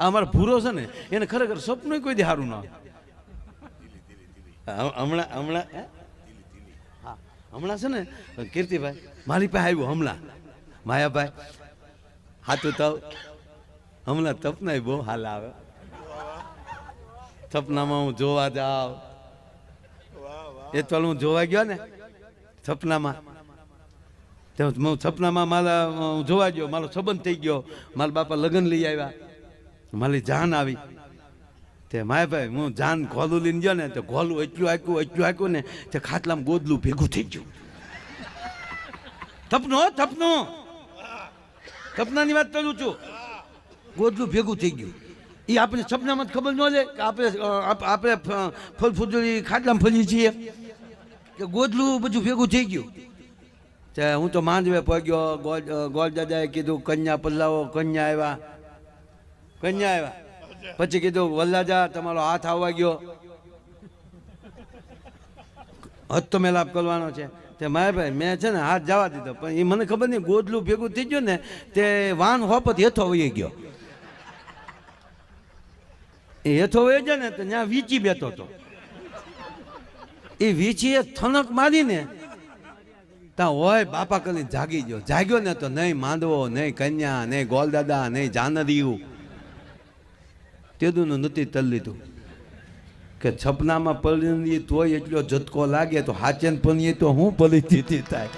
આ અમારો ભૂરો છે ને, એને ખરેખર સપનું કોઈ દી સારું ના હમણાં હમણાં, હે? હા, હમણાં છે ને, કીર્તિભાઈ, મારી પાસે આવ્યું હમણાં. માયાભાઈ, હાથું તવ. હમણાં તપના બહુ હાલ આવે. સપનામાં હું જોવા જાવ એ તો હું જોવા ગયો ને સપનામાં હું સપનામાં મારા, હું જોવા ગયો, મારો સંબંધ થઈ ગયો. મારા બાપા લગ્ન લઈ આવ્યા. મારી જાન આવી. તે માય ભાઈ, હું જાન ઘોલું લઈને ગયો ને, તો ઘોલું એટલું આક્યું એટલું આક્યું ને, તે ખાટલામાં ગોદલું ભેગું થઈ ગયું. થપનો થપનો. સપનાની વાત કરું છું. ગોદલું ભેગું થઈ ગયું. એ આપણે સપનામાં ખબર ન લે કે આપણે આપણે ફ- ફળ ફૂદડી ખાટલામાં છીએ. કે ગોદલું બધું ભેગું થઈ ગયું. તે હું તો માંડવે પગ્યો ગોળ દાદાએ કીધું, કન્યા પલ્લાવો, કન્યા આવ્યા. કન્યા આવ્યા. પછી કીધું વલ્લાજા તમારો હાથ આવવા ગયો. હજ તો મેલાપ કરવાનો છે. તે મારે ભાઈ, મેં છે ને હાથ જવા દીધો, પણ એ મને ખબર નહીં, ગોદલું ભેગું થઈ ગયું ને, તે વાન હોપત હેઠો વહી ગયો. એ હેઠો વહી છે ને, તો ત્યાં વીચી બેઠો હતો. એ વીચીએ થનક મારીને ત્યાં હોય, બાપા કરીને જાગી ગયો. જાગ્યો ને તો નહીં માંડવો, નહીં કન્યા, નહીં ગોલદાદા, નહીં જાનરિયું. તેદુનું નથી તલ લીધું. કે છપનામાં પડી તોય એટલો ઝટકો લાગે તો હાચન પનીએ તો હું પરિસ્થિતિ થાય?